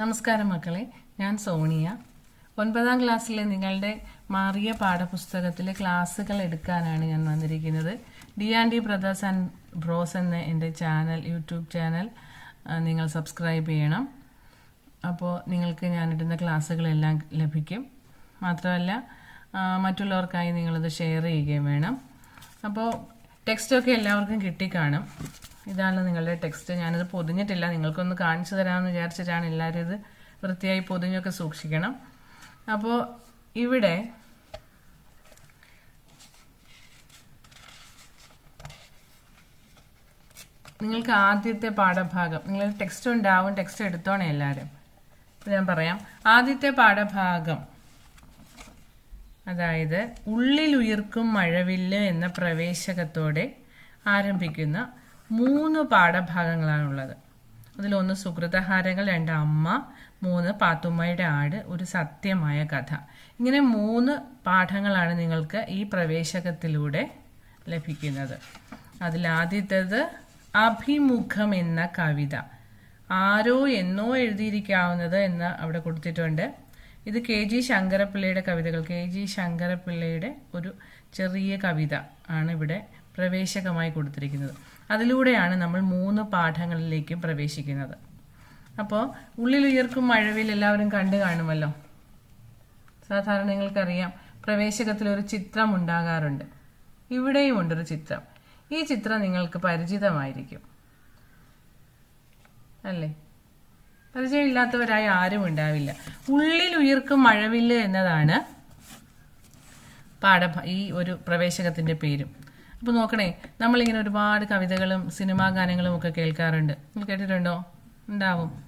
നമസ്കാരം മക്കളെ ഞാൻ സോണിയ. ഒൻപതാം ക്ലാസ്സിലെ നിങ്ങളുടെ മാറിയ പാഠപുസ്തകത്തിലെ ക്ലാസ്സുകൾ എടുക്കാനാണ് ഞാൻ വന്നിരിക്കുന്നത്. D and D brothers and bros എന്ന എന്റെ ചാനൽ യൂട്യൂബ് ചാനൽ നിങ്ങൾ സബ്സ്ക്രൈബ് ചെയ്യണം. അപ്പോൾ നിങ്ങൾക്ക് ഞാനിടുന്ന ക്ലാസ്സുകളെല്ലാം ലഭിക്കും. മാത്രമല്ല മറ്റുള്ളവർക്കായി നിങ്ങളത് ഷെയർ ചെയ്യുകയും വേണം. അപ്പോൾ ടെക്സ്റ്റൊക്കെ എല്ലാവർക്കും കിട്ടിക്കാണും. ഇതാണ് നിങ്ങളുടെ ടെക്സ്റ്റ്. ഞാനത് പൊതിഞ്ഞിട്ടില്ല. നിങ്ങൾക്കൊന്ന് കാണിച്ചു തരാമെന്ന് വിചാരിച്ചിട്ടാണ് എല്ലാവരും ഇത് വൃത്തിയായി പൊതിഞ്ഞൊക്കെ സൂക്ഷിക്കണം. അപ്പോൾ ഇവിടെ നിങ്ങൾക്ക് ആദ്യത്തെ പാഠഭാഗം നിങ്ങൾ ടെക്സ്റ്റ് ഉണ്ടാവും ടെക്സ്റ്റ് എടുത്തോണേ എല്ലാവരും. ഞാൻ പറയാം. ആദ്യത്തെ പാഠഭാഗം. അതായത് ഉള്ളിലുയർക്കും മഴവില്ല് എന്ന പ്രവേശകത്തോടെ ആരംഭിക്കുന്ന മൂന്ന് പാഠഭാഗങ്ങളാണുള്ളത്. അതിലൊന്ന് സുഹൃതഹാരങ്ങൾ രണ്ട് അമ്മ മൂന്ന് പാത്തുമ്മയുടെ ആട് ഒരു സത്യമായ കഥ. ഇങ്ങനെ മൂന്ന് പാഠങ്ങളാണ് നിങ്ങൾക്ക് ഈ പ്രവേശകത്തിലൂടെ ലഭിക്കുന്നത്. അതിലാദ്യത്തേത് അഭിമുഖം എന്ന കവിത. ആരോ എന്നോ എഴുതിയിരിക്കാവുന്നത് എന്ന് അവിടെ കൊടുത്തിട്ടുണ്ട്. ഇത് കെ ജി ശങ്കരപ്പിള്ളയുടെ കവിതകൾ. കെ ജി ശങ്കരപ്പിള്ളയുടെ ഒരു ചെറിയ കവിത ആണ് ഇവിടെ പ്രവേശകമായി കൊടുത്തിരിക്കുന്നത്. അതിലൂടെയാണ് നമ്മൾ മൂന്ന് പാഠങ്ങളിലേക്കും പ്രവേശിക്കുന്നത്. അപ്പോൾ ഉള്ളിലുയർക്കും മഴവിൽ എല്ലാവരും കണ്ടു കാണുമല്ലോ? സാധാരണ നിങ്ങൾക്കറിയാം പ്രവേശകത്തിൽ ഒരു ചിത്രം ഉണ്ടാകാറുണ്ട്. ഇവിടെയും ഉണ്ടൊരു ചിത്രം. ഈ ചിത്രം നിങ്ങൾക്ക് പരിചിതമായിരിക്കും. അല്ലേ? പരിചയമില്ലാത്തവരായി ആരും ഉണ്ടാവില്ല. ഉള്ളിൽ ഉയർക്കും മഴവില്ല് എന്നതാണ് പാഠ ഈ ഒരു പ്രവേശകത്തിന്റെ പേരും. അപ്പൊ നോക്കണേ നമ്മളിങ്ങനെ ഒരുപാട് കവിതകളും സിനിമാ ഗാനങ്ങളും ഒക്കെ കേൾക്കാറുണ്ട്. നിങ്ങൾ കേട്ടിട്ടുണ്ടോ? ഉണ്ടാവും.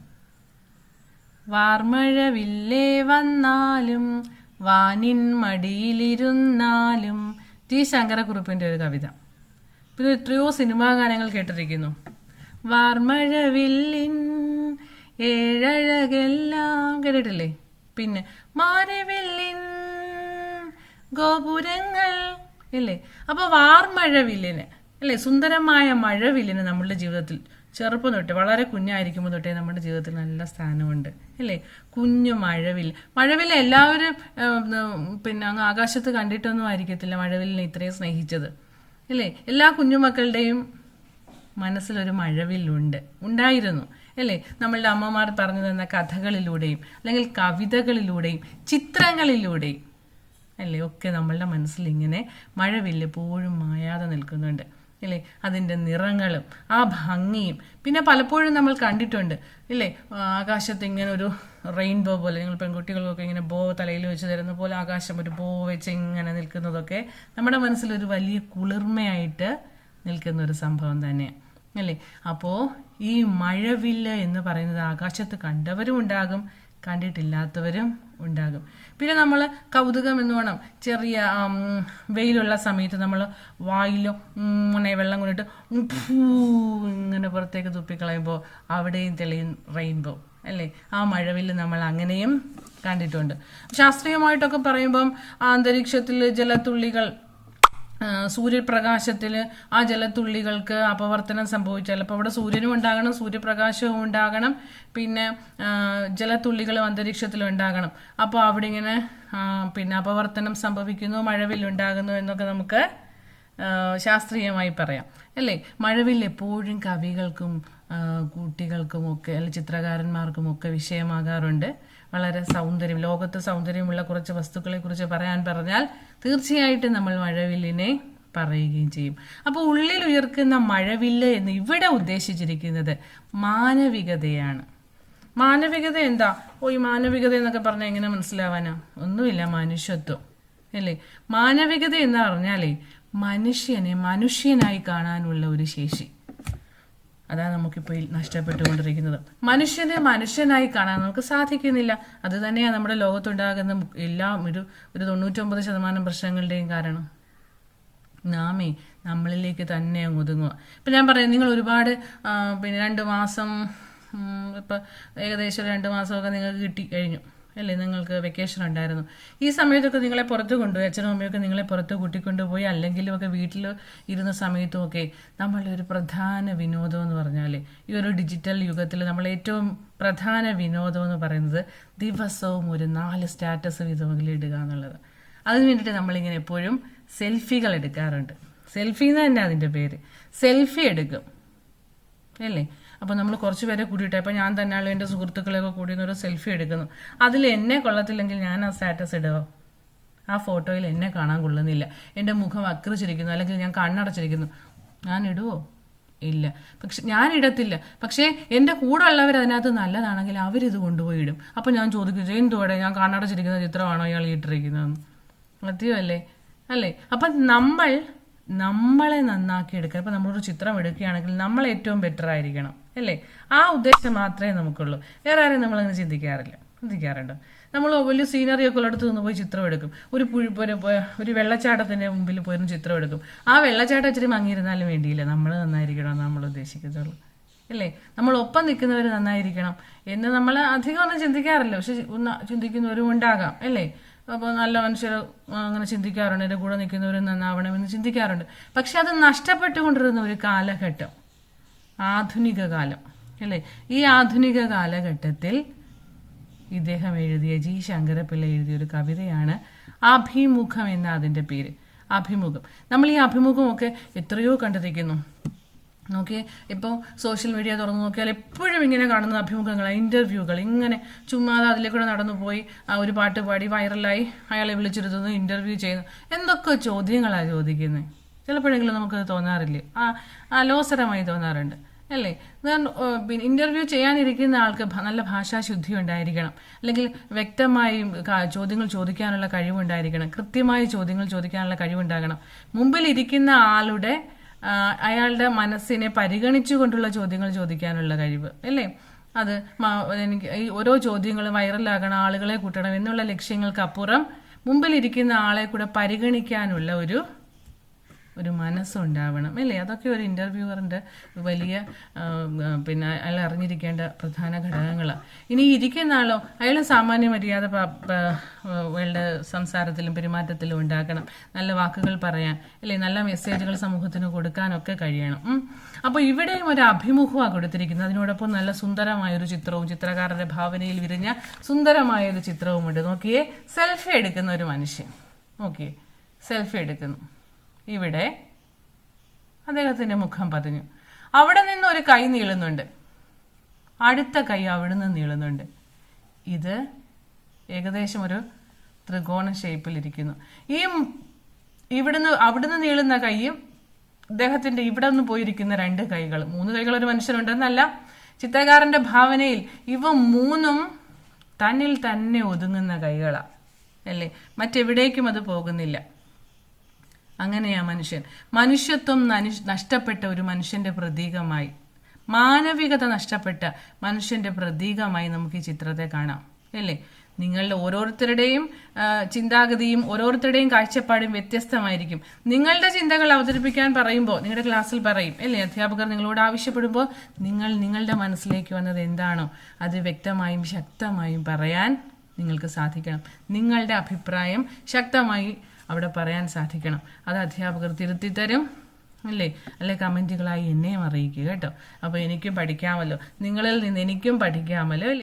വാർമഴവില്ലേ വന്നാലും വാനിൻ മടിയിലിരുന്നാലും ടി ശങ്കരക്കുറുപ്പിന്റെ ഒരു കവിത. പിന്നെ എത്രയോ സിനിമാ ഗാനങ്ങൾ കേട്ടിരിക്കുന്നു. വാർമഴവില്ലിൻ ഏഴഴകെല്ലാം കേട്ടിട്ടില്ലേ? പിന്നെ മാരവില്ലിൻ ഗോപുരങ്ങൾ ഇല്ലേ? അപ്പൊ വാർമഴവില്ലിന് അല്ലേ സുന്ദരമായ മഴവില്ലിന് നമ്മളുടെ ജീവിതത്തിൽ ചെറുപ്പം തൊട്ട് വളരെ കുഞ്ഞായിരിക്കുമ്പോൾ തൊട്ടേ നമ്മുടെ ജീവിതത്തിൽ നല്ല സ്ഥാനമുണ്ട് അല്ലേ കുഞ്ഞു മഴവിൽ മഴവിൽ എല്ലാവരും പിന്നെ അങ്ങ് ആകാശത്ത് കണ്ടിട്ടൊന്നും ആയിരിക്കത്തില്ല മഴവിലിനെ ഇത്രയും സ്നേഹിച്ചത് അല്ലേ എല്ലാ കുഞ്ഞുമക്കളുടെയും മനസ്സിലൊരു മഴവില്ലുണ്ട് ഉണ്ടായിരുന്നു. അല്ലേ? നമ്മളുടെ അമ്മമാർ പറഞ്ഞു തന്ന കഥകളിലൂടെയും അല്ലെങ്കിൽ കവിതകളിലൂടെയും ചിത്രങ്ങളിലൂടെയും അല്ലേ? ഒക്കെ നമ്മളുടെ മനസ്സിൽ ഇങ്ങനെ മഴവില്ല് എപ്പോഴും മായാതെ നിൽക്കുന്നുണ്ട് അല്ലേ? അതിന്റെ നിറങ്ങളും ആ ഭംഗിയും പിന്നെ പലപ്പോഴും നമ്മൾ കണ്ടിട്ടുണ്ട് ഇല്ലേ ആകാശത്ത് ഇങ്ങനെ ഒരു റെയിൻബോ പോലെ നിങ്ങൾ പെൺകുട്ടികൾക്കൊക്കെ ഇങ്ങനെ ബോ തലയിൽ വെച്ച് തരുന്ന പോലെ ആകാശം ഒരു ബോ വെച്ച് ഇങ്ങനെ നിൽക്കുന്നതൊക്കെ നമ്മുടെ മനസ്സിൽ ഒരു വലിയ കുളിർമയായിട്ട് നിൽക്കുന്ന ഒരു സംഭവം തന്നെയാണ് അല്ലേ? അപ്പോൾ ഈ മഴവില്ല എന്ന് പറയുന്നത് ആകാശത്ത് കണ്ടവരും ഉണ്ടാകും കണ്ടിട്ടില്ലാത്തവരും ഉണ്ടാകും. പിന്നെ നമ്മൾ കൗതുകം എന്ന് വേണം. ചെറിയ വെയിലുള്ള സമയത്ത് നമ്മൾ ഇങ്ങനെ വെള്ളം കൊണ്ടിട്ട് ഇങ്ങനെ പുറത്തേക്ക് തുപ്പിക്കളയുമ്പോൾ അവിടെയും തെളിയും റെയിൻബോ അല്ലേ? ആ മഴവിൽ നമ്മൾ അങ്ങനെയും കണ്ടിട്ടുണ്ട്. ശാസ്ത്രീയമായിട്ടൊക്കെ പറയുമ്പം അന്തരീക്ഷത്തിൽ ജലത്തുള്ളികൾ സൂര്യപ്രകാശത്തിൽ ആ ജലത്തുള്ളികൾക്ക് അപവർത്തനം സംഭവിച്ചാൽ അപ്പോൾ അവിടെ സൂര്യനും ഉണ്ടാകണം സൂര്യപ്രകാശവും ഉണ്ടാകണം പിന്നെ ജലത്തുള്ളികളും അന്തരീക്ഷത്തിലും ഉണ്ടാകണം. അപ്പോൾ അവിടെ ഇങ്ങനെ പിന്നെ അപവർത്തനം സംഭവിക്കുന്നു മഴവില്ലുണ്ടാകുന്നു എന്നൊക്കെ നമുക്ക് ശാസ്ത്രീയമായി പറയാം. അല്ലേ? മഴവിൽ എപ്പോഴും കവികൾക്കും കുട്ടികൾക്കും ഒക്കെ അല്ലെങ്കിൽ ചിത്രകാരന്മാർക്കും ഒക്കെ വിഷയമാകാറുണ്ട്. വളരെ സൗന്ദര്യം ലോകത്ത് സൗന്ദര്യമുള്ള കുറച്ച് വസ്തുക്കളെ കുറിച്ച് പറയാൻ പറഞ്ഞാൽ തീർച്ചയായിട്ടും നമ്മൾ മഴവില്ലിനെ പറയുകയും ചെയ്യും. അപ്പോൾ ഉള്ളിൽ ഉയർക്കുന്ന മഴവില്ല് എന്ന് ഇവിടെ ഉദ്ദേശിച്ചിരിക്കുന്നത് മാനവികതയാണ്. മാനവികത എന്താ? ഓ ഈ മാനവികത എന്നൊക്കെ പറഞ്ഞാൽ എങ്ങനെ മനസ്സിലാവാനാ? ഒന്നുമില്ല മനുഷ്യത്വം അല്ലേ? മാനവികത എന്ന് പറഞ്ഞാലേ മനുഷ്യനെ മനുഷ്യനായി കാണാനുള്ള ഒരു ശേഷി. അതാണ് നമുക്കിപ്പോൾ നഷ്ടപ്പെട്ടുകൊണ്ടിരിക്കുന്നത്. മനുഷ്യനെ മനുഷ്യനായി കാണാൻ നമുക്ക് സാധിക്കുന്നില്ല. അത് തന്നെയാണ് നമ്മുടെ ലോകത്തുണ്ടാകുന്ന എല്ലാം ഒരു ഒരു തൊണ്ണൂറ്റൊമ്പത് ശതമാനം പ്രശ്നങ്ങളുടെയും കാരണം. നാമേ നമ്മളിലേക്ക് തന്നെ ഒതുങ്ങുക. ഇപ്പം ഞാൻ പറയാം നിങ്ങൾ ഒരുപാട് പിന്നെ രണ്ട് മാസം ഇപ്പം ഏകദേശം രണ്ട് മാസമൊക്കെ നിങ്ങൾക്ക് കിട്ടി കഴിഞ്ഞു. അല്ലേ നിങ്ങൾക്ക് വെക്കേഷൻ ഉണ്ടായിരുന്നു? ഈ സമയത്തൊക്കെ നിങ്ങളെ പുറത്ത് കൊണ്ടുപോയി അച്ഛനും അമ്മയൊക്കെ നിങ്ങളെ പുറത്ത് കൂട്ടിക്കൊണ്ടുപോയി അല്ലെങ്കിലും ഒക്കെ വീട്ടിൽ ഇരുന്ന സമയത്തും ഒക്കെ നമ്മളുടെ ഒരു പ്രധാന വിനോദം എന്ന് പറഞ്ഞാൽ ഈ ഒരു ഡിജിറ്റൽ യുഗത്തിൽ നമ്മൾ ഏറ്റവും പ്രധാന വിനോദം എന്ന് പറയുന്നത് ദിവസവും ഒരു നാല് സ്റ്റാറ്റസ് വീതമെങ്കിലും ഇടുക എന്നുള്ളത്. അതിന് വേണ്ടിയിട്ട് നമ്മളിങ്ങനെ എപ്പോഴും സെൽഫികൾ എടുക്കാറുണ്ട്. സെൽഫി എന്ന് തന്നെ അതിന്റെ പേര്. സെൽഫി എടുക്കും. അല്ലേ? അപ്പോൾ നമ്മൾ കുറച്ച് പേരെ കൂടിയിട്ട് അപ്പോൾ ഞാൻ തന്നെയാണ് എന്റെ സുഹൃത്തുക്കളെയൊക്കെ കൂടി ഒരു സെൽഫി എടുക്കുന്നു. അതിൽ എന്നെ കൊള്ളത്തില്ലെങ്കിൽ ഞാൻ ആ സ്റ്റാറ്റസ് ഇടുക ആ ഫോട്ടോയിൽ എന്നെ കാണാൻ കൊള്ളുന്നില്ല. എന്റെ മുഖം അക്രിച്ചിരിക്കുന്നു അല്ലെങ്കിൽ ഞാൻ കണ്ണടച്ചിരിക്കുന്നു. ഞാൻ ഇടുവോ? ഇല്ല. പക്ഷെ ഞാൻ ഇടത്തില്ല. പക്ഷേ എന്റെ കൂടെ ഉള്ളവർ അതിനകത്ത് നല്ലതാണെങ്കിൽ അവരിത് കൊണ്ടുപോയി ഇടും. അപ്പം ഞാൻ ചോദിക്കും എന്തുവാടെ? ഞാൻ കണ്ണടച്ചിരിക്കുന്ന ചിത്രമാണോ ഇയാൾ ഇട്ടിരിക്കുന്നതെന്ന്? മതിയല്ലേ അല്ലേ? അപ്പം നമ്മൾ നമ്മളെ നന്നാക്കി എടുക്കുക ഇപ്പം നമ്മളൊരു ചിത്രം എടുക്കുകയാണെങ്കിൽ നമ്മൾ ഏറ്റവും ബെറ്റർ ആയിരിക്കണം. അല്ലേ? ആ ഉദ്ദേശം മാത്രമേ നമുക്കുള്ളൂ. വേറെ ആരെയും നമ്മളങ്ങനെ ചിന്തിക്കാറില്ല. ചിന്തിക്കാറുണ്ട്. നമ്മൾ വലിയ സീനറി ഒക്കെ ഉള്ളിടത്ത് നിന്ന് പോയി ചിത്രം എടുക്കും. ഒരു പുഴ ഒരു വെള്ളച്ചാട്ടത്തിന്റെ മുമ്പിൽ പോയിരുന്നു ചിത്രം എടുക്കും. ആ വെള്ളച്ചാട്ടം ഇച്ചിരി മങ്ങിയിരുന്നാലും വേണ്ടിയില്ല. നമ്മൾ നന്നായിരിക്കണം നമ്മൾ ഉദ്ദേശിക്കുന്നുള്ളൂ അല്ലേ? നമ്മൾ ഒപ്പം നിൽക്കുന്നവർ നന്നായിരിക്കണം എന്ന് നമ്മൾ അധികം ഒന്നും ചിന്തിക്കാറില്ല. പക്ഷെ ചിന്തിക്കുന്നവരും ഉണ്ടാകാം. അല്ലേ? അപ്പോൾ നല്ല മനുഷ്യർ അങ്ങനെ ചിന്തിക്കാറുണ്ട്. എന്റെ കൂടെ നിൽക്കുന്നവരും നന്നാവണമെന്ന് ചിന്തിക്കാറുണ്ട്. പക്ഷെ അത് നഷ്ടപ്പെട്ടുകൊണ്ടിരുന്ന ഒരു കാലഘട്ടം. ആധുനിക കാലം അല്ലേ? ഈ ആധുനിക കാലഘട്ടത്തിൽ ഇദ്ദേഹം എഴുതിയ ജി. ശങ്കരപ്പിള്ള എഴുതിയ ഒരു കവിതയാണ് അഭിമുഖം എന്ന അതിന്റെ പേര്. അഭിമുഖം. നമ്മൾ ഈ അഭിമുഖമൊക്കെ എത്രയോ കണ്ടിരിക്കുന്നു. നോക്കിയേ ഇപ്പോൾ സോഷ്യൽ മീഡിയ തുറന്നു നോക്കിയാൽ എപ്പോഴും ഇങ്ങനെ കാണുന്ന അഭിമുഖങ്ങൾ ഇന്റർവ്യൂകൾ ഇങ്ങനെ ചുമ്മാതെ അതിലേക്കൂടെ നടന്നു പോയി ഒരു പാട്ട് പാടി വൈറലായി അയാളെ വിളിച്ചിരുത്തുന്നു ഇന്റർവ്യൂ ചെയ്യുന്നു. എന്തൊക്കെ ചോദ്യങ്ങളാണ് ചോദിക്കുന്നത് ചിലപ്പോഴെങ്കിലും നമുക്കത് തോന്നാറില്ലേ. ആ അലോസരമായി തോന്നാറുണ്ട്. അല്ലേ? പിന്നെ ഇന്റർവ്യൂ ചെയ്യാനിരിക്കുന്ന ആൾക്ക് നല്ല ഭാഷാശുദ്ധി ഉണ്ടായിരിക്കണം. അല്ലെങ്കിൽ വ്യക്തമായി ചോദ്യങ്ങൾ ചോദിക്കാനുള്ള കഴിവുണ്ടായിരിക്കണം. കൃത്യമായി ചോദ്യങ്ങൾ ചോദിക്കാനുള്ള കഴിവുണ്ടാകണം. മുമ്പിൽ ഇരിക്കുന്ന ആളുടെ അയാളുടെ മനസ്സിനെ പരിഗണിച്ചുകൊണ്ടുള്ള ചോദ്യങ്ങൾ ചോദിക്കാനുള്ള കഴിവ്. അല്ലേ? അത് എനിക്ക് ഈ ഓരോ ചോദ്യങ്ങളും വൈറലാകണം ആളുകളെ കൂട്ടണം എന്നുള്ള ലക്ഷ്യങ്ങൾക്കപ്പുറം മുമ്പിലിരിക്കുന്ന ആളെ കൂടെ പരിഗണിക്കാനുള്ള ഒരു ഒരു മനസ്സുണ്ടാവണം അല്ലേ? അതൊക്കെ ഒരു ഇന്റർവ്യൂവറിന്റെ വലിയ പിന്നെ അയാൾ അറിഞ്ഞിരിക്കേണ്ട പ്രധാന ഘടകങ്ങളാണ് ഇനി ഇരിക്കുന്ന ആളോ അയാൾ സാമാന്യ മര്യാദ അയാളുടെ സംസാരത്തിലും പെരുമാറ്റത്തിലും ഉണ്ടാക്കണം നല്ല വാക്കുകൾ പറയാൻ അല്ലേ? നല്ല മെസ്സേജുകൾ സമൂഹത്തിന് കൊടുക്കാനൊക്കെ കഴിയണം ഉം. അപ്പോൾ ഇവിടെയും ഒരു അഭിമുഖമാണ് കൊടുത്തിരിക്കുന്നത്. അതിനോടൊപ്പം നല്ല സുന്ദരമായ ഒരു ചിത്രവും ചിത്രകാരന്റെ ഭാവനയിൽ വിരിഞ്ഞ സുന്ദരമായ ഒരു ചിത്രവുമുണ്ട്. നോക്കിയേ സെൽഫി എടുക്കുന്ന ഒരു മനുഷ്യൻ. നോക്കിയേ സെൽഫി എടുക്കുന്നു. ഇവിടെ അദ്ദേഹത്തിന്റെ മുഖം പതിഞ്ഞു. അവിടെ നിന്ന് ഒരു കൈ നീളുന്നുണ്ട്. അടുത്ത കൈ അവിടെ നിന്ന് നീളുന്നുണ്ട്. ഇത് ഏകദേശം ഒരു ത്രികോണ ഷേപ്പിലിരിക്കുന്നു ഈ ഇവിടുന്ന് അവിടുന്ന് നീളുന്ന കൈയും അദ്ദേഹത്തിന്റെ ഇവിടെ നിന്ന് പോയിരിക്കുന്ന രണ്ട് കൈകൾ മൂന്ന് കൈകൾ ഒരു മനുഷ്യനുണ്ടെന്നല്ല. ചിത്രകാരന്റെ ഭാവനയിൽ ഇവ മൂന്നും തന്നിൽ തന്നെ ഒതുങ്ങുന്ന കൈകളാണ് അല്ലേ? മറ്റെവിടേക്കും അത് പോകുന്നില്ല. അങ്ങനെയാ മനുഷ്യൻ. മനുഷ്യത്വം നഷ്ടപ്പെട്ട ഒരു മനുഷ്യന്റെ പ്രതീകമായി. മാനവികത നഷ്ടപ്പെട്ട മനുഷ്യന്റെ പ്രതീകമായി നമുക്ക് ഈ ചിത്രത്തെ കാണാം. അല്ലേ? നിങ്ങളുടെ ഓരോരുത്തരുടെയും ചിന്താഗതിയും ഓരോരുത്തരുടെയും കാഴ്ചപ്പാടും വ്യത്യസ്തമായിരിക്കും. നിങ്ങളുടെ ചിന്തകൾ അവതരിപ്പിക്കാൻ പറയുമ്പോൾ നിങ്ങളുടെ ക്ലാസ്സിൽ പറയും അല്ലേ അധ്യാപകർ നിങ്ങളോട് ആവശ്യപ്പെടുമ്പോൾ നിങ്ങൾ നിങ്ങളുടെ മനസ്സിലേക്ക് വന്നത് എന്താണോ അത് വ്യക്തമായും ശക്തമായും പറയാൻ നിങ്ങൾക്ക് സാധിക്കണം. നിങ്ങളുടെ അഭിപ്രായം ശക്തമായി അവിടെ പറയാൻ സാധിക്കണം. അത് അധ്യാപകർ തിരുത്തി തരും അല്ലേ? അല്ലെ കമന്റുകളായി എന്നെയും അറിയിക്കുക കേട്ടോ. അപ്പോൾ എനിക്കും പഠിക്കാമല്ലോ. നിങ്ങളിൽ നിന്ന് എനിക്കും പഠിക്കാമല്ലോ അല്ലേ?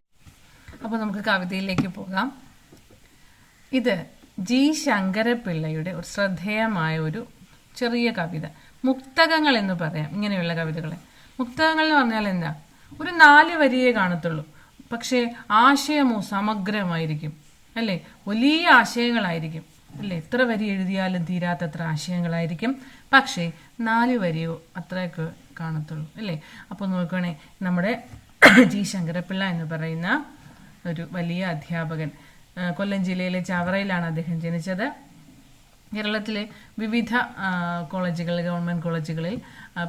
അപ്പോൾ നമുക്ക് കവിതയിലേക്ക് പോകാം. ഇത് ജി. ശങ്കരപിള്ളയുടെ ഒരു ശ്രദ്ധേയമായ ഒരു ചെറിയ കവിത. മുക്തകങ്ങൾ എന്ന് പറയാം. ഇങ്ങനെയുള്ള കവിതകളെ. മുക്തകങ്ങൾ എന്ന് പറഞ്ഞാൽ എന്താ? ഒരു നാല് വരിയേ കാണത്തുള്ളൂ. പക്ഷേ ആശയമോ സമഗ്രമായിരിക്കും. അല്ലേ? വലിയ ആശയങ്ങളായിരിക്കും. അല്ലേ? എത്ര വരി എഴുതിയാലും തീരാത്തത്ര ആശയങ്ങളായിരിക്കും. പക്ഷേ നാല് വരിയോ അത്രയൊക്കെ കാണത്തുള്ളൂ അല്ലേ? അപ്പോൾ നോക്കുകയാണെ നമ്മുടെ ജി ശങ്കരപിള്ള എന്ന് പറയുന്ന ഒരു വലിയ അധ്യാപകൻ കൊല്ലം ജില്ലയിലെ ചവറയിലാണ് അദ്ദേഹം ജനിച്ചത്. കേരളത്തിലെ വിവിധ കോളേജുകളിൽ ഗവൺമെന്റ് കോളേജുകളിൽ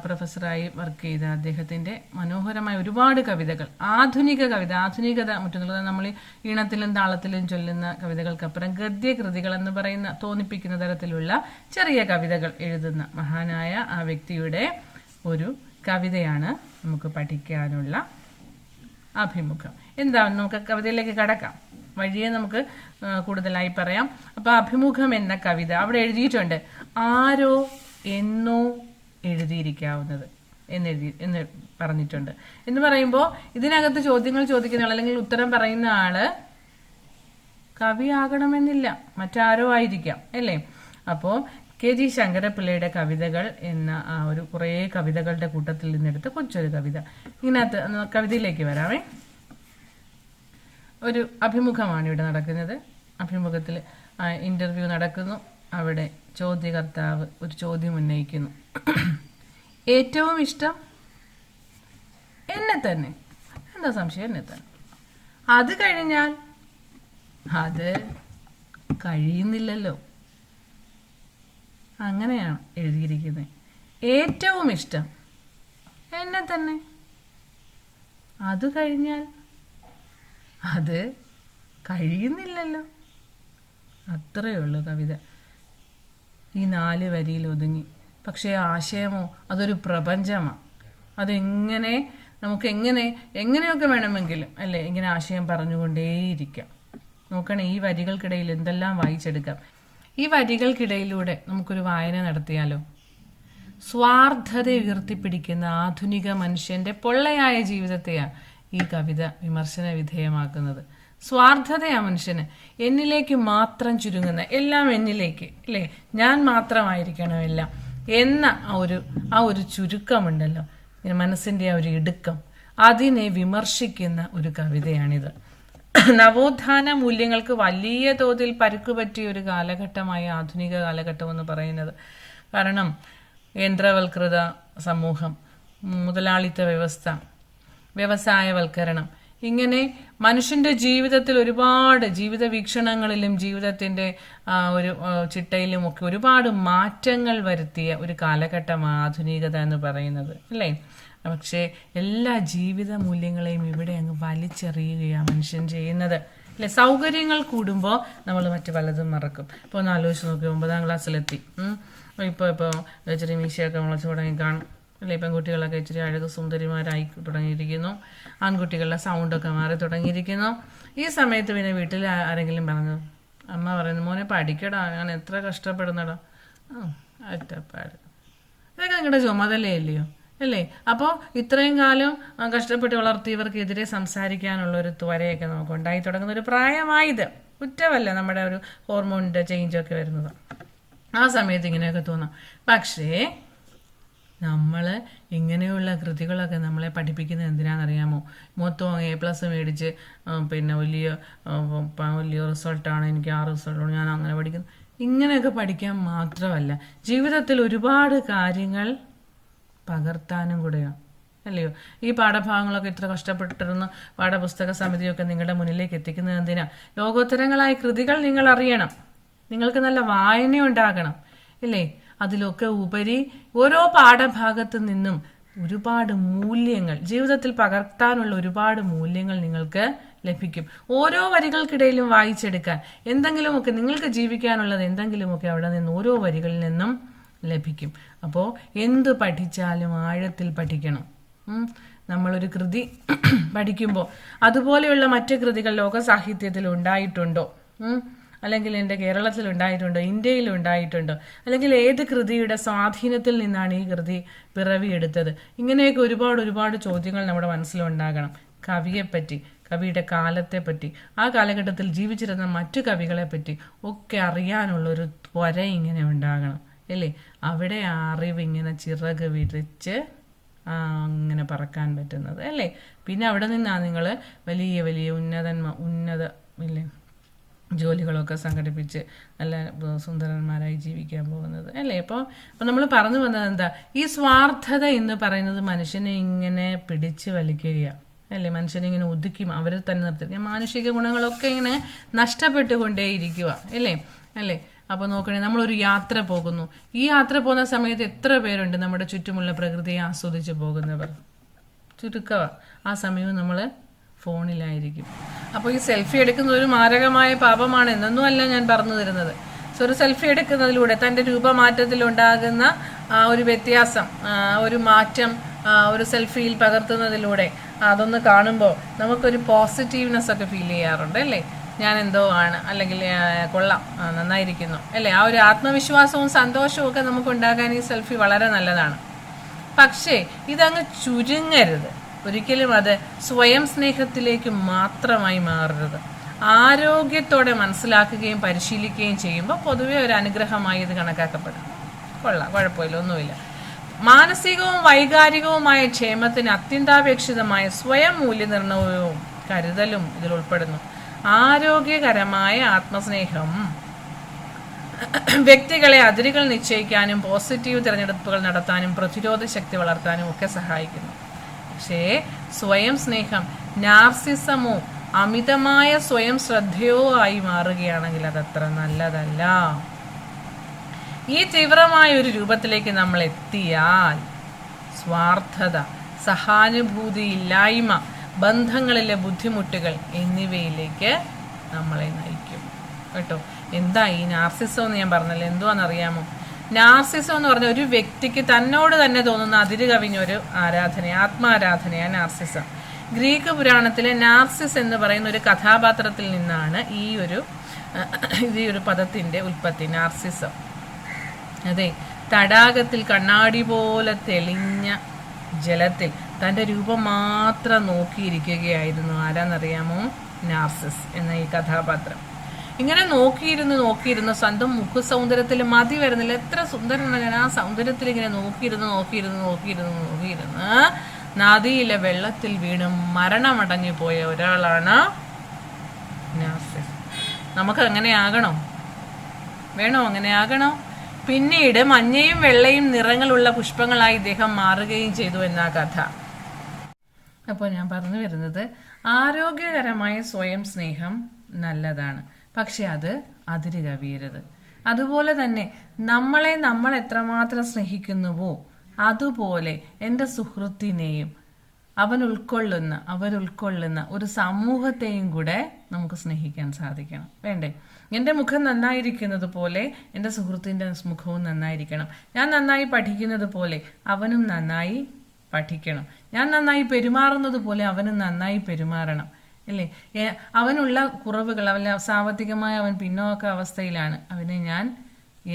പ്രൊഫസറായി വർക്ക് ചെയ്ത അദ്ദേഹത്തിന്റെ മനോഹരമായ ഒരുപാട് കവിതകൾ ആധുനിക കവിത ആധുനികത മറ്റൊന്നുള്ളത് നമ്മൾ ഈണത്തിലും താളത്തിലും ചൊല്ലുന്ന കവിതകൾക്കപ്പുറം ഗദ്യകൃതികൾ എന്ന് പറയുന്ന തോന്നിപ്പിക്കുന്ന തരത്തിലുള്ള ചെറിയ കവിതകൾ എഴുതുന്ന മഹാനായ ആ വ്യക്തിയുടെ ഒരു കവിതയാണ് നമുക്ക് പഠിക്കാനുള്ള അഭിമുഖം. എന്താ നമുക്ക് കവിതയിലേക്ക് കടക്കാം? വഴിയെ നമുക്ക് കൂടുതലായി പറയാം. അപ്പൊ അഭിമുഖം എന്ന കവിത അവിടെ എഴുതിയിട്ടുണ്ട്. ആരോ എന്നോ എഴുതിയിരിക്കാവുന്നത് എന്നെഴുതി എന്ന് പറഞ്ഞിട്ടുണ്ട്. എന്ന് പറയുമ്പോൾ ഇതിനകത്ത് ചോദ്യങ്ങൾ ചോദിക്കുന്ന ആൾ അല്ലെങ്കിൽ ഉത്തരം പറയുന്ന ആൾ കവിയാകണമെന്നില്ല മറ്റാരോ ആയിരിക്കാം അല്ലേ? അപ്പോൾ കെ ജി ശങ്കരപ്പിള്ളയുടെ കവിതകൾ എന്ന ആ ഒരു കുറേ കവിതകളുടെ കൂട്ടത്തിൽ നിന്നെടുത്ത കൊച്ചൊരു കവിത. ഇതിനകത്ത് കവിതയിലേക്ക് വരാമേ ഒരു അഭിമുഖമാണ് ഇവിടെ നടക്കുന്നത്. അഭിമുഖത്തിൽ ഇന്റർവ്യൂ നടക്കുന്നു. അവിടെ ചോദ്യകർത്താവ് ഒരു ചോദ്യം ഉന്നയിക്കുന്നു. ഏറ്റവും ഇഷ്ടം എന്നെ തന്നെ. എന്താ സംശയം? എന്നെ തന്നെ. അത് കഴിഞ്ഞാൽ അത് കഴിയുന്നില്ലല്ലോ. അങ്ങനെയാണ് എഴുതിയിരിക്കുന്നത്. ഏറ്റവും ഇഷ്ടം എന്നെ തന്നെ. അത് കഴിഞ്ഞാൽ അത് കഴിയുന്നില്ലല്ലോ. അത്രയേ ഉള്ളൂ കവിത. ഈ നാല് വരിയിൽ ഒതുങ്ങി. പക്ഷേ ആശയമോ അതൊരു പ്രപഞ്ചമാണ് അതെങ്ങനെ നമുക്ക് എങ്ങനെ എങ്ങനെയൊക്കെ വേണമെങ്കിലും അല്ലേ ഇങ്ങനെ ആശയം പറഞ്ഞുകൊണ്ടേയിരിക്കാം. നോക്കണേ ഈ വരികൾക്കിടയിൽ എന്തെല്ലാം വായിച്ചെടുക്കാം. ഈ വരികൾക്കിടയിലൂടെ നമുക്കൊരു വായന നടത്തിയാലോ? സ്വാർത്ഥത ഉയർത്തിപ്പിടിക്കുന്ന ആധുനിക മനുഷ്യന്റെ പൊള്ളയായ ജീവിതത്തെയാണ് ഈ കവിത വിമർശന വിധേയമാക്കുന്നത്. സ്വാർത്ഥതയാ മനുഷ്യന്. എന്നിലേക്ക് മാത്രം ചുരുങ്ങുന്ന എല്ലാം എന്നിലേക്ക് അല്ലേ? ഞാൻ മാത്രമായിരിക്കണം എല്ലാം? എന്ന ആ ഒരു ആ ഒരു ചുരുക്കമുണ്ടല്ലോ. മനസ്സിന്റെ ആ ഒരു ഇടുക്കം. അതിനെ വിമർശിക്കുന്ന ഒരു കവിതയാണിത്. നവോത്ഥാന മൂല്യങ്ങൾക്ക് വലിയ തോതിൽ പരുക്കുപറ്റിയ ഒരു കാലഘട്ടമായ ആധുനിക കാലഘട്ടം എന്ന് പറയുന്നത് കാരണം യന്ത്രവൽകൃത സമൂഹം മുതലാളിത്ത വ്യവസ്ഥ വ്യവസായവൽക്കരണം. ഇങ്ങനെ മനുഷ്യന്റെ ജീവിതത്തിൽ ഒരുപാട് ജീവിത വീക്ഷണങ്ങളിലും ജീവിതത്തിന്റെ ഒരു ചിട്ടയിലും ഒക്കെ ഒരുപാട് മാറ്റങ്ങൾ വരുത്തിയ ഒരു കാലഘട്ടമാണ് ആധുനികത എന്ന് പറയുന്നത് അല്ലേ? പക്ഷേ എല്ലാ ജീവിത മൂല്യങ്ങളെയും ഇവിടെ അങ്ങ് വലിച്ചെറിയുകയാണ് മനുഷ്യൻ ചെയ്യുന്നത് അല്ലെ? സൗകര്യങ്ങൾ കൂടുമ്പോൾ നമ്മൾ മറ്റു പലതും മറക്കും. ഇപ്പോൾ ഒന്ന് ആലോചിച്ച് നോക്കി ഒമ്പതാം ക്ലാസ്സിലെത്തി. ഇപ്പോൾ ഇപ്പോൾ ചെറിയ മീശയൊക്കെ മുളച്ചു തുടങ്ങി കാണും. അല്ലെ പെൺകുട്ടികളൊക്കെ ഇച്ചിരി അഴക് സുന്ദരിമാരായി തുടങ്ങിയിരിക്കുന്നു. ആൺകുട്ടികളുടെ സൗണ്ടൊക്കെ മാറി തുടങ്ങിയിരിക്കുന്നു. ഈ സമയത്ത് പിന്നെ വീട്ടിൽ ആരെങ്കിലും പറഞ്ഞു അമ്മ പറയുന്നു മോനെ പഠിക്കടാ ഞാൻ എത്ര കഷ്ടപ്പെടുന്നടാ. അറ്റപ്പാട്. ഇതൊക്കെ നിങ്ങളുടെ ചുമതലയല്ലയോ? അല്ലേ? അപ്പോൾ ഇത്രയും കാലം കഷ്ടപ്പെട്ട് വളർത്തിയവർക്കെതിരെ സംസാരിക്കാനുള്ള ഒരു ത്വരയൊക്കെ നമുക്ക് ഉണ്ടായി തുടങ്ങുന്ന. ഒരു പ്രായമായത് കുറ്റമല്ല നമ്മുടെ ഒരു ഹോർമോണിന്റെ ചേഞ്ചൊക്കെ വരുന്നത്. ആ സമയത്ത് ഇങ്ങനെയൊക്കെ തോന്നാം. പക്ഷേ നമ്മൾ ഇങ്ങനെയുള്ള കൃതികളൊക്കെ നമ്മളെ പഠിപ്പിക്കുന്നത് എന്തിനാണെന്നറിയാമോ? മൊത്തം എ പ്ലസ് മേടിച്ച് പിന്നെ വലിയ വലിയ റിസൾട്ടാണ് എനിക്ക് ആ റിസൾട്ടാണ് ഞാൻ അങ്ങനെ പഠിക്കുന്നു. ഇങ്ങനെയൊക്കെ പഠിക്കാൻ മാത്രമല്ല ജീവിതത്തിൽ ഒരുപാട് കാര്യങ്ങൾ പകർത്താനും കൂടെയാണ് അല്ലയോ? ഈ പാഠഭാഗങ്ങളൊക്കെ ഇത്ര കഷ്ടപ്പെട്ടിരുന്ന പാഠപുസ്തക സമിതിയൊക്കെ നിങ്ങളുടെ മുന്നിലേക്ക് എത്തിക്കുന്നത് എന്തിനാ? ലോകോത്തരങ്ങളായ കൃതികൾ നിങ്ങൾ അറിയണം. നിങ്ങൾക്ക് നല്ല വായന ഉണ്ടാകണം ഇല്ലേ? അതിലൊക്കെ ഉപരി ഓരോ പാഠഭാഗത്തു നിന്നും ഒരുപാട് മൂല്യങ്ങൾ ജീവിതത്തിൽ പകർത്താനുള്ള ഒരുപാട് മൂല്യങ്ങൾ നിങ്ങൾക്ക് ലഭിക്കും ഓരോ വരികൾക്കിടയിലും വായിച്ചെടുക്കാൻ എന്തെങ്കിലുമൊക്കെ നിങ്ങൾക്ക് ജീവിക്കാനുള്ളത് എന്തെങ്കിലുമൊക്കെ അവിടെ നിന്ന് ഓരോ വരികളിൽ നിന്നും ലഭിക്കും അപ്പോൾ എന്ത് പഠിച്ചാലും ആഴത്തിൽ പഠിക്കണം. നമ്മളൊരു കൃതി പഠിക്കുമ്പോൾ അതുപോലെയുള്ള മറ്റു കൃതികൾ ലോക സാഹിത്യത്തിൽ ഉണ്ടായിട്ടുണ്ടോ. അല്ലെങ്കിൽ എന്റെ കേരളത്തിൽ ഉണ്ടായിട്ടുണ്ടോ ഇന്ത്യയിൽ ഉണ്ടായിട്ടുണ്ടോ അല്ലെങ്കിൽ ഏത് കൃതിയുടെ സ്വാധീനത്തിൽ നിന്നാണ് ഈ കൃതി പിറവിയെടുത്തത്? ഇങ്ങനെയൊക്കെ ഒരുപാട് ഒരുപാട് ചോദ്യങ്ങൾ നമ്മുടെ മനസ്സിലുണ്ടാകണം. കവിയെപ്പറ്റി കവിയുടെ കാലത്തെപ്പറ്റി ആ കാലഘട്ടത്തിൽ ജീവിച്ചിരുന്ന മറ്റു കവികളെപ്പറ്റി ഒക്കെ അറിയാനുള്ളൊരു ത്വര ഇങ്ങനെ ഉണ്ടാകണം അല്ലേ? അവിടെ ആ അറിവ് ഇങ്ങനെ ചിറക് വിരിച്ച് അങ്ങനെ പറക്കാൻ പറ്റുന്നത് അല്ലേ? പിന്നെ അവിടെ നിന്നാണ് നിങ്ങൾ വലിയ വലിയ ഉന്നതന്മ ഉന്നത ഇല്ലേ? ജോലികളൊക്കെ സംഘടിപ്പിച്ച് നല്ല സുന്ദരന്മാരായി ജീവിക്കാൻ പോകുന്നത്. അല്ലേ? അപ്പോൾ അപ്പം നമ്മൾ പറഞ്ഞു വന്നത് എന്താ? ഈ സ്വാർത്ഥത എന്ന് പറയുന്നത് മനുഷ്യനെ ഇങ്ങനെ പിടിച്ചു വലിക്കുകയാണ് അല്ലേ? മനുഷ്യനെ ഇങ്ങനെ ഒതുക്കി അവരെ തന്നെ നിർത്തി. മാനുഷിക ഗുണങ്ങളൊക്കെ ഇങ്ങനെ നഷ്ടപ്പെട്ടുകൊണ്ടേയിരിക്കുക അല്ലേ? അല്ലേ? അപ്പോൾ നോക്കണേ നമ്മളൊരു യാത്ര പോകുന്നു. ഈ യാത്ര പോകുന്ന സമയത്ത് എത്ര പേരുണ്ട് നമ്മുടെ ചുറ്റുമുള്ള പ്രകൃതിയെ ആസ്വദിച്ച് പോകുന്നവർ? ചുരുക്കവ. ആ സമയവും നമ്മൾ ഫോണിലായിരിക്കും. അപ്പോൾ ഈ സെൽഫി എടുക്കുന്നത് ഒരു മാരകമായ പാപമാണ് എന്നൊന്നും അല്ല ഞാൻ പറഞ്ഞു തരുന്നത്. സോ ഒരു സെൽഫി എടുക്കുന്നതിലൂടെ തന്റെ രൂപമാറ്റത്തിലുണ്ടാകുന്ന ഒരു വ്യത്യാസം ഒരു മാറ്റം ഒരു സെൽഫിയിൽ പകർത്തുന്നതിലൂടെ അതൊന്ന് കാണുമ്പോൾ നമുക്കൊരു പോസിറ്റീവ്നെസ് ഒക്കെ ഫീൽ ചെയ്യാറുണ്ട് അല്ലേ? ഞാൻ എന്തോ ആണ് അല്ലെങ്കിൽ കൊള്ളാം നന്നായിരിക്കുന്നു അല്ലേ? ആ ഒരു ആത്മവിശ്വാസവും സന്തോഷവും ഒക്കെ നമുക്ക് ഉണ്ടാകാൻ ഈ സെൽഫി വളരെ നല്ലതാണ്. പക്ഷേ ഇതങ്ങ് ചുരുങ്ങരുത്. ഒരിക്കലും അത് സ്വയം സ്നേഹത്തിലേക്ക് മാത്രമായി മാറരുത്. ആരോഗ്യത്തോടെ മനസ്സിലാക്കുകയും പരിശീലിക്കുകയും ചെയ്യുമ്പോൾ പൊതുവെ ഒരു അനുഗ്രഹമായി ഇത് കണക്കാക്കപ്പെടും. കൊള്ളാം കുഴപ്പമില്ല ഒന്നുമില്ല. മാനസികവും വൈകാരികവുമായ ക്ഷേമത്തിന് അത്യന്താപേക്ഷിതമായ സ്വയം മൂല്യനിർണയവും കരുതലും ഇതിൽ ഉൾപ്പെടുന്നു. ആരോഗ്യകരമായ ആത്മസ്നേഹം. വ്യക്തികളെ അതിരുകൾ നിശ്ചയിക്കാനും പോസിറ്റീവ് തിരഞ്ഞെടുപ്പുകൾ നടത്താനും പ്രതിരോധ ശക്തി വളർത്താനും ഒക്കെ സഹായിക്കുന്നു. പക്ഷേ സ്വയം സ്നേഹം നാർസിസമോ അമിതമായ സ്വയം ശ്രദ്ധയോ ആയി മാറുകയാണെങ്കിൽ അതത്ര നല്ലതല്ല. ഈ തീവ്രമായ ഒരു രൂപത്തിലേക്ക് നമ്മൾ എത്തിയാൽ സ്വാർത്ഥത സഹാനുഭൂതി ഇല്ലായ്മ ബന്ധങ്ങളിലെ ബുദ്ധിമുട്ടുകൾ എന്നിവയിലേക്ക് നമ്മളെ നയിക്കും. കേട്ടോ? എന്താ ഈ നാർസിസം എന്ന് ഞാൻ പറഞ്ഞല്ലോ? എന്തുവാണെന്നറിയാമോ? നാർസിസം എന്ന് പറഞ്ഞ ഒരു വ്യക്തിക്ക് തന്നോട് തന്നെ തോന്നുന്ന അതിര് കവിഞ്ഞൊരു ആരാധന ആത്മാരാധനയാണ് നാർസിസം. ഗ്രീക്ക് പുരാണത്തിലെ നാർസിസ് എന്ന് പറയുന്ന ഒരു കഥാപാത്രത്തിൽ നിന്നാണ് ഈ ഒരു ഈ ഒരു പദത്തിന്റെ ഉൽപ്പത്തി നാർസിസം. അതെ തടാകത്തിൽ കണ്ണാടി പോലെ തെളിഞ്ഞ ജലത്തിൽ തന്റെ രൂപം മാത്രം നോക്കിയിരിക്കുകയായിരുന്നു. ആരാന്നറിയാമോ? നാർസിസ് എന്ന ഈ കഥാപാത്രം. ഇങ്ങനെ നോക്കിയിരുന്ന് നോക്കിയിരുന്ന് സ്വന്തം മുഖ സൗന്ദര്യത്തിൽ മതി വരുന്നില്ല. എത്ര സുന്ദരനാണ് ആ സൗന്ദര്യത്തിൽ ഇങ്ങനെ നോക്കിയിരുന്ന് നോക്കിയിരുന്ന് നോക്കിയിരുന്ന് നോക്കിയിരുന്ന് നദിയിലെ വെള്ളത്തിൽ വീണ് മരണമടഞ്ഞു പോയ ഒരാളാണ് നമുക്ക് അങ്ങനെ ആകണോ വേണോ? അങ്ങനെ ആകണോ പിന്നീട് മഞ്ഞയും വെള്ളയും നിറങ്ങളുള്ള പുഷ്പങ്ങളായി ഇദ്ദേഹം മാറുകയും ചെയ്തു എന്ന കഥ. അപ്പോൾ ഞാൻ പറഞ്ഞു വരുന്നത് ആരോഗ്യകരമായ സ്വയം സ്നേഹം നല്ലതാണ്. പക്ഷെ അത് അതിര് കവിയരുത് അതുപോലെ തന്നെ നമ്മളെ നമ്മൾ എത്രമാത്രം സ്നേഹിക്കുന്നുവോ അതുപോലെ എന്റെ സുഹൃത്തിനെയും അവൻ ഉൾക്കൊള്ളുന്ന അവർ ഉൾക്കൊള്ളുന്ന ഒരു സമൂഹത്തെയും കൂടെ നമുക്ക് സ്നേഹിക്കാൻ സാധിക്കണം. വേണ്ടേ? എന്റെ മുഖം നന്നായിരിക്കുന്നത് പോലെ എന്റെ സുഹൃത്തിന്റെ മുഖവും നന്നായിരിക്കണം. ഞാൻ നന്നായി പഠിക്കുന്നത് പോലെ അവനും നന്നായി പഠിക്കണം. ഞാൻ നന്നായി പെരുമാറുന്നത് പോലെ അവനും നന്നായി പെരുമാറണം. അല്ലേ? അവനുള്ള കുറവുകൾ അവൻ സാമ്പത്തികമായ അവൻ പിന്നോക്ക അവസ്ഥയിലാണ്. അവനെ ഞാൻ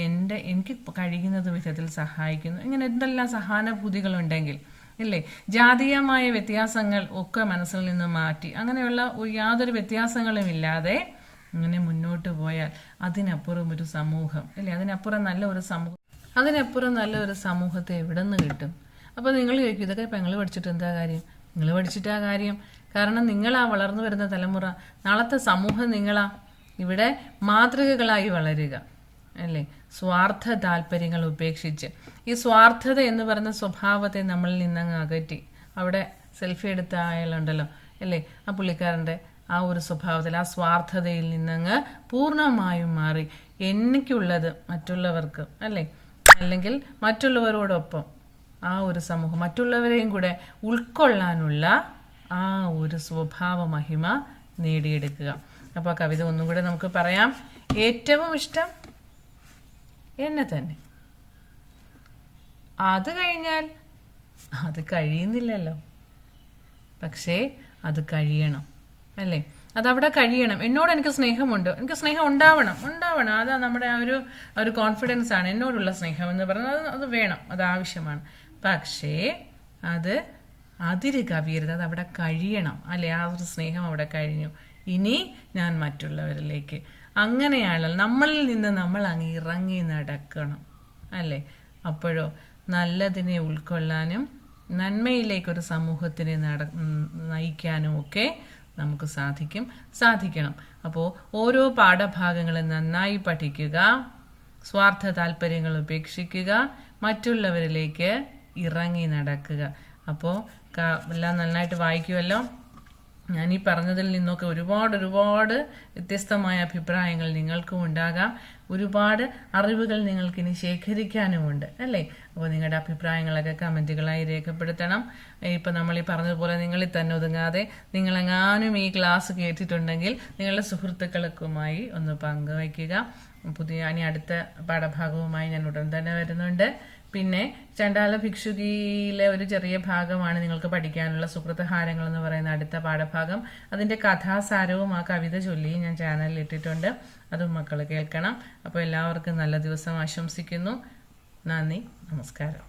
എന്റെ എനിക്ക് കഴിയുന്നത് വിധത്തിൽ സഹായിക്കുന്നു. ഇങ്ങനെ എന്തെല്ലാം സഹാനുഭൂതികളുണ്ടെങ്കിൽ ഇല്ലേ ജാതീയമായ വ്യത്യാസങ്ങൾ ഒക്കെ മനസ്സിൽ നിന്ന് മാറ്റി അങ്ങനെയുള്ള യാതൊരു വ്യത്യാസങ്ങളും ഇല്ലാതെ അങ്ങനെ മുന്നോട്ട് പോയാൽ അതിനപ്പുറം ഒരു സമൂഹം അല്ലേ? അതിനപ്പുറം നല്ല ഒരു സമൂഹം അതിനപ്പുറം നല്ല ഒരു സമൂഹത്തെ എവിടെ നിന്ന് കിട്ടും? അപ്പോൾ നിങ്ങൾ ചോദിക്കും ഇതൊക്കെ പെങ്ങൾ പഠിച്ചിട്ട് എന്താ കാര്യം? നിങ്ങൾ പഠിച്ചിട്ടാ കാര്യം. കാരണം നിങ്ങളാ വളർന്നു വരുന്ന തലമുറ. നാളത്തെ സമൂഹം നിങ്ങളാ. ഇവിടെ മാതൃകകളായി വളരുക അല്ലേ? സ്വാർത്ഥ താല്പര്യങ്ങൾ ഉപേക്ഷിച്ച്. ഈ സ്വാർത്ഥത എന്ന് പറയുന്ന സ്വഭാവത്തെ നമ്മളിൽ നിന്നങ്ങ് അകറ്റി. അവിടെ സെൽഫി എടുത്ത അയാളുണ്ടല്ലോ അല്ലേ? ആ പുള്ളിക്കാരന്റെ ആ ഒരു സ്വഭാവത്തിൽ ആ സ്വാർത്ഥതയിൽ നിന്നങ്ങ് പൂർണമായും മാറി. എനിക്കുള്ളത് മറ്റുള്ളവർക്ക് അല്ലേ? അല്ലെങ്കിൽ മറ്റുള്ളവരോടൊപ്പം ആ ഒരു സമൂഹം മറ്റുള്ളവരെയും കൂടെ ഉൾക്കൊള്ളാനുള്ള ആ ഒരു സ്വഭാവ മഹിമ നേടിയെടുക്കുക. അപ്പോൾ കവിത ഒന്നും കൂടെ നമുക്ക് പറയാം. ഏറ്റവും ഇഷ്ടം എന്നെ തന്നെ. അത് കഴിഞ്ഞാൽ അത് കഴിയുന്നില്ലല്ലോ. പക്ഷേ അത് കഴിയണം അല്ലേ? അതവിടെ കഴിയണം. എന്നോട് എനിക്ക് സ്നേഹമുണ്ട്. എനിക്ക് സ്നേഹം ഉണ്ടാവണം. ഉണ്ടാവണം. അതാ നമ്മുടെ ആ ഒരു ഒരു കോൺഫിഡൻസ് ആണ്. എന്നോടുള്ള സ്നേഹം എന്ന് അത് അത് വേണം. അത് ആവശ്യമാണ്. പക്ഷേ അത് അതിര് കവിയരുത് അത് അവിടെ കഴിയണം. അല്ലേ? ആ ഒരു സ്നേഹം അവിടെ കഴിഞ്ഞു. ഇനി ഞാൻ മറ്റുള്ളവരിലേക്ക്. അങ്ങനെയാണ് നമ്മളിൽ നിന്ന് നമ്മൾ അങ്ങ് ഇറങ്ങി നടക്കണം. അല്ലേ? അപ്പോഴോ നല്ലതിനെ ഉൾക്കൊള്ളാനും നന്മയിലേക്കൊരു സമൂഹത്തിനെ നട നയിക്കാനും ഒക്കെ നമുക്ക് സാധിക്കും. സാധിക്കണം. അപ്പോൾ ഓരോ പാഠഭാഗങ്ങളും നന്നായി പഠിക്കുക സ്വാർത്ഥ താല്പര്യങ്ങൾ ഉപേക്ഷിക്കുക മറ്റുള്ളവരിലേക്ക് ഇറങ്ങി നടക്കുക. അപ്പോൾ എല്ലാം നന്നായിട്ട് വായിക്കുമല്ലോ ഞാൻ ഈ പറഞ്ഞതിൽ നിന്നൊക്കെ ഒരുപാട് ഒരുപാട് വ്യത്യസ്തമായ അഭിപ്രായങ്ങൾ നിങ്ങൾക്കും ഉണ്ടാകാം. ഒരുപാട് അറിവുകൾ നിങ്ങൾക്കിനി ശേഖരിക്കാനുമുണ്ട് അല്ലേ? അപ്പോൾ നിങ്ങളുടെ അഭിപ്രായങ്ങളൊക്കെ കമന്റുകളായി രേഖപ്പെടുത്തണം. ഇപ്പം നമ്മൾ ഈ പറഞ്ഞതുപോലെ നിങ്ങളിൽ തന്നെ ഒതുങ്ങാതെ നിങ്ങളെങ്ങാനും ഈ ക്ലാസ് കേട്ടിട്ടുണ്ടെങ്കിൽ നിങ്ങളുടെ സുഹൃത്തുക്കൾക്കുമായി ഒന്ന് പങ്കുവയ്ക്കുക. പുതിയ ഇനി അടുത്ത പാഠഭാഗവുമായി ഞാൻ ഉടൻ തന്നെ വരുന്നുണ്ട്. പിന്നെ ചണ്ടാല ഭിക്ഷുകിയിലെ ഒരു ചെറിയ ഭാഗമാണ് നിങ്ങൾക്ക് പഠിക്കാനുള്ള സുഹൃതഹാരങ്ങൾ എന്ന് പറയുന്ന അടുത്ത പാഠഭാഗം. അതിന്റെ കഥാസാരവും ആ കവിത ചൊല്ലിയും ഞാൻ ചാനലിൽ ഇട്ടിട്ടുണ്ട്. അതും മക്കൾ കേൾക്കണം. അപ്പോൾ എല്ലാവർക്കും നല്ല ദിവസം ആശംസിക്കുന്നു. നന്ദി. നമസ്കാരം.